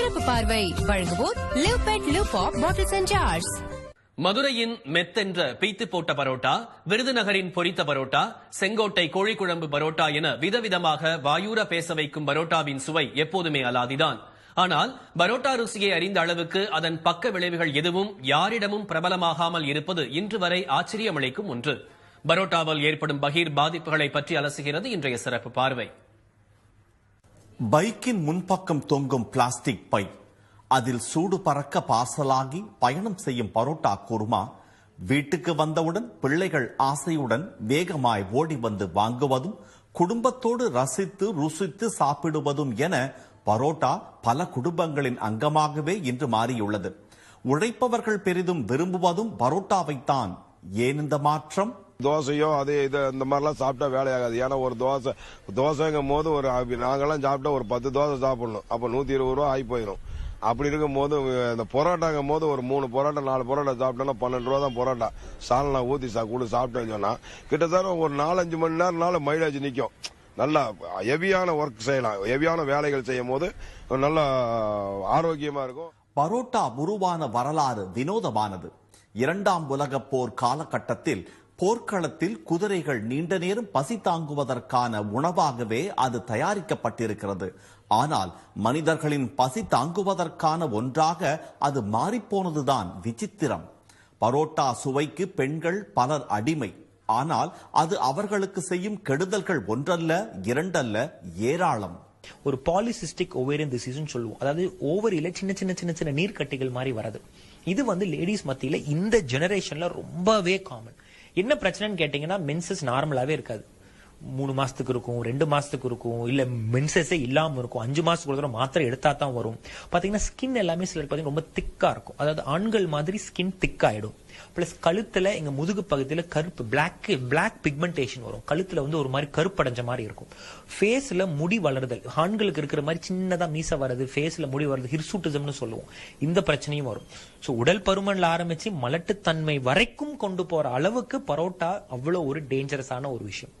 சிறப்பு பார்வை வழங்குவோர் live pet live pop bottles and jars மதுரையின் மெத்தென்ற பீத்து போட்ட பரோட்டா விருதுநகரின் பொரித்த பரோட்டா செங்கோட்டை கோழிக்குழம்பு பரோட்டா என விதவிதமாக வாயூர பேச வைக்கும் பரோட்டாவின் சுவை எப்போதுமே அலாதிதான். ஆனால் பரோட்டா ருசியை அறிந்த அளவுக்கு அதன் பக்க விளைவுகள் எதுவும் யாரிடமும் பிரபலமாகாமல் இருப்பது இன்று வரை ஆச்சரியமளிக்கும் ஒன்று. பரோட்டாவால் ஏற்படும் பகீர் பாதிப்புகளை பற்றி அலசுகிறது இன்றைய சிறப்பு பார்வை. பைக்கின் முன்பக்கம் தொங்கும் பிளாஸ்டிக் பை. அதில் சூடு பறக்க பார்சலாகி பயணம் செய்யும் பரோட்டா குருமா வீட்டுக்கு வந்தவுடன் பிள்ளைகள் ஆசையுடன் வேகமாய் ஓடி வந்து வாங்குவதும் குடும்பத்தோடு ரசித்து ருசித்து சாப்பிடுவதும் என பரோட்டா பல குடும்பங்களின் அங்கமாகவே இன்று மாறியுள்ளது. உழைப்பவர்கள் பெரிதும் விரும்புவதும் பரோட்டாவைத்தான். ஏன் இந்த மாற்றம்? தோசையோ அது இது இந்த மாதிரிலாம் சாப்பிட்டா வேலையாகாது ஏன்னா ஒரு தோசை தோசைங்கும் போது ஒரு நாங்கெல்லாம் சாப்பிட்டா ஒரு பத்து தோசை சாப்பிடணும். அப்போ நூற்றி இருபது ரூபா ஆகி போயிடும் அப்படி இருக்கும் போது இந்த பரோட்டாங்கும் போது ஒரு மூணு பரோட்டா நாலு பரோட்டா சாப்பிட்டோன்னா பன்னெண்டு ரூபா தான் பரோட்டா. சால்னா ஊற்றி சா கூட சாப்பிட்டேன்னு சொன்னால் கிட்டத்தட்ட ஒரு நாலஞ்சு மணி நேரம்னால மைலேஜ் நிற்கும் நல்லா ஹெவியான ஒர்க் செய்யலாம். ஹெவியான வேலைகள் செய்யும் போது நல்லா ஆரோக்கியமா இருக்கும். பரோட்டா உருவான வரலாறு வினோதமானது. இரண்டாம் உலகப் போர் காலகட்டத்தில் போர்க்களத்தில் குதிரைகள் நீண்ட நேரம் பசி தாங்குவதற்கான உணவாகவே அது தயாரிக்கப்பட்டிருக்கிறது. ஆனால் மனிதர்களின் பசி தாங்குவதற்கான ஒன்றாக அது மாறிப்போனதுதான் விசித்திரம். பரோட்டா சுவைக்கு பெண்கள் பலர் அடிமை. ஆனால் அது அவர்களுக்கு செய்யும் கெடுதல்கள் ஒன்றல்ல இரண்டல்ல ஏராளம். ஒரு பாலிசிஸ்டிக் ஓவேரியன் டிசீஸ்னு சொல்லுவோம். அதாவது ஓவரியில சின்ன சின்ன சின்ன சின்ன நீர்க்கட்டிகள் மாதிரி வரது. இது வந்து லேடிஸ் மத்தியில இந்த ஜெனரேஷன்ல ரொம்பவே காமன் என்ன பிரச்சனைன்னு கேட்டீங்கன்னா மென்சஸ் நார்மலாவே இருக்காது. மூணு மாசத்துக்கு இருக்கும் ரெண்டு மாசத்துக்கு இருக்கும் இல்ல மென்சஸே இல்லாம இருக்கும். அஞ்சு மாசத்துக்கு ஒரு தடவை மாத்திரை எடுத்தா தான் வரும். பாத்தீங்கன்னா ஸ்கின் எல்லாமே சிலர் பாத்தீங்கன்னா ரொம்ப திக்கா இருக்கும். அதாவது ஆண்கள் மாதிரி ஸ்கின் திக்காயிடும் பிளஸ் கழுத்துல எங்க முதுகு பகுதியில கருப்பு பிளாக் பிளாக் பிக்மெண்டேஷன் வரும். கழுத்துல வந்து ஒரு மாதிரி கருப்படைஞ்ச மாதிரி இருக்கும். ஃபேஸ்ல முடி வளருதல். ஆண்களுக்கு இருக்கிற மாதிரி சின்னதா மீச வர்றது ஃபேஸ்ல முடி வர்றது ஹிர்சூட்டிசம்னு சொல்லுவோம். இந்த பிரச்சனையும் வரும். ஸோ உடல் பருமன்ல ஆரம்பிச்சு மலட்டுத்தன்மை வரைக்கும் கொண்டு போற அளவுக்கு பரோட்டா அவ்வளவு ஒரு டேஞ்சரஸான ஒரு விஷயம்.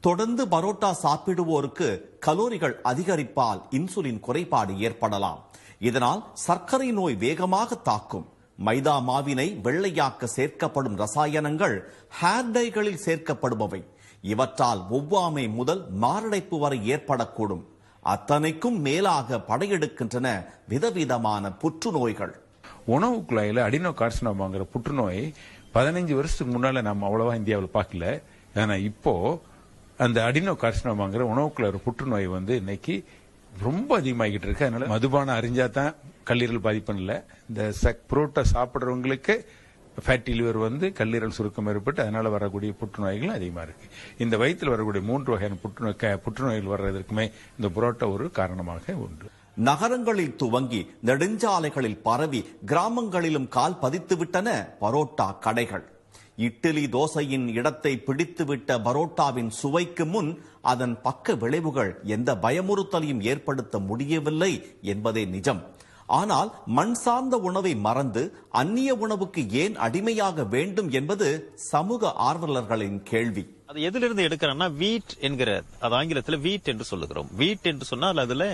தொடர்ந்து பரோட்டா சாப்பிடுவோருக்கு கலோரிகள் அதிகரிப்பால் இன்சுலின் குறைபாடு ஏற்படலாம். இதனால் சர்க்கரை நோய் வேகமாக தாக்கும். மைதா மாவினை வெள்ளையாக்க சேர்க்கப்படும் ரசாயனங்கள் ஹேர் டைகளில் சேர்க்கப்படுபவை. இவற்றால் ஒவ்வாமை முதல் மாரடைப்பு வரை ஏற்படக்கூடும். அத்தனைக்கும் மேலாக படையெடுக்கின்றன விதவிதமான புற்றுநோய்கள். உணவு குழாயில் அடினோ கார்சினோமாங்கிற புற்றுநோய் பதினைஞ்சு வருஷத்துக்கு முன்னால நம்ம அவ்வளவா இந்தியாவில் பார்க்கல. ஏன்னா இப்போ அந்த அடினோ கார்சினோமாங்கிற உணவுக்குள்ள புற்றுநோய் வந்து இன்னைக்கு ரொம்ப அதிகமாகிட்டு இருக்கு. அதனால மதுபானம் அறிஞ்சா தான் கல்லீரல் பாதிப்பு இல்லை. இந்த சக் புரோட்டா சாப்பிட்றவங்களுக்கு ஃபேட்டி லிவர் வந்து கல்லீரல் சுருக்கம் ஏற்பட்டு அதனால வரக்கூடிய புற்றுநோய்கள் அதிகமாக இருக்கு. இந்த வயிற்றில் வரக்கூடிய மூன்று வகையான புற்றுநோய் புற்றுநோய்கள் வர்றதற்குமே இந்த புரோட்டா ஒரு காரணமாக உண்டு. நகரங்களில் துவங்கி நெடுஞ்சாலைகளில் பரவி கிராமங்களிலும் கால் பதித்துவிட்டன பரோட்டா கடைகள். இட்லி தோசையின் இடத்தை பிடித்துவிட்ட பரோட்டாவின் சுவைக்கு முன் அதன் பக்க விளைவுகள் எந்த பயமுறுத்தலையும் ஏற்படுத்த முடியவில்லை என்பதே நிஜம். ஆனால் மண் சார்ந்த உணவை மறந்து அந்நிய உணவுக்கு ஏன் அடிமையாக வேண்டும் என்பது சமூக ஆர்வலர்களின் கேள்வி. அது எதிலிருந்து எடுக்கிறோம்னா வீட் என்கிற அது ஆங்கிலத்தில் வீட் என்று சொல்லுகிறோம். வீட் என்று சொன்னால் அதுல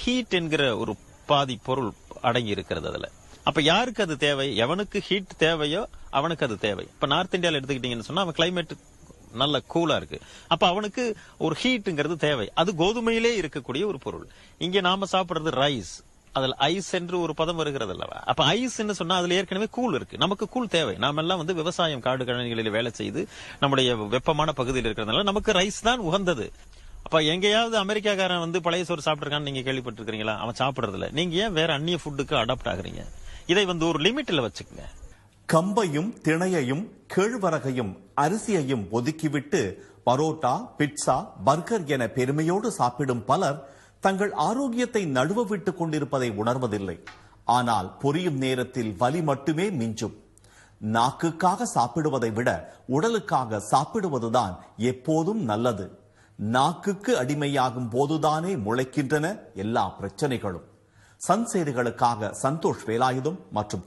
ஹீட் என்கிற ஒரு பாதி பொருள் அடங்கி இருக்கிறது அதுல. அப்ப யாருக்கு அது தேவை? எவனுக்கு ஹீட் தேவையோ அவனுக்கு அது தேவை. இப்ப நார்த் இந்தியாவில் எடுத்துக்கிட்டீங்கன்னு சொன்னா அவன் கிளைமேட் நல்ல கூலா இருக்கு. அப்ப அவனுக்கு ஒரு ஹீட்டுங்கிறது தேவை. அது கோதுமையிலே இருக்கக்கூடிய ஒரு பொருள். இங்க நாம சாப்பிடுறது ரைஸ் அதுல ஐஸ் என்று ஒரு பதம் வருகிறது அல்லவா? அப்ப ஐஸ் சொன்னா அதுல ஏற்கனவே கூல் இருக்கு. நமக்கு கூல் தேவை. நாம எல்லாம் வந்து விவசாயம் காடு கழனிகளில் வேலை செய்து நம்முடைய வெப்பமான பகுதியில் இருக்கிறதுனால நமக்கு ரைஸ் தான் உகந்தது. அப்ப எங்கேயாவது அமெரிக்காக்காரன் வந்து பழைய சோறு சாப்பிட்டுருக்கான்னு நீங்க கேள்விப்பட்டிருக்கீங்களா அவன் சாப்பிடுறது நீங்க ஏன் வேற அந்நிய ஃபுட்டுக்கு அடாப்ட் ஆகுறீங்க? இதை வந்து ஒரு லிமிட்ல வச்சுக்கோங்க. கம்பையும் திணையையும் கேழ்வரகையும் அரிசியையும் ஒதுக்கிவிட்டு பரோட்டா பிட்சா பர்கர் என பெருமையோடு சாப்பிடும் பலர் தங்கள் ஆரோக்கியத்தை நழுவ விட்டுக் கொண்டிருப்பதை உணர்வதில்லை. ஆனால் பொரியும் நேரத்தில் வலி மட்டுமே மிஞ்சும். நாக்குக்காக சாப்பிடுவதை விட உடலுக்காக சாப்பிடுவதுதான் எப்போதும் நல்லது. நாக்குக்கு அடிமையாகும் போதுதானே முளைக்கின்றன எல்லா பிரச்சனைகளும். சன் செய்திகளுக்காக சந்தோஷ் வேலாயுதம் மற்றும்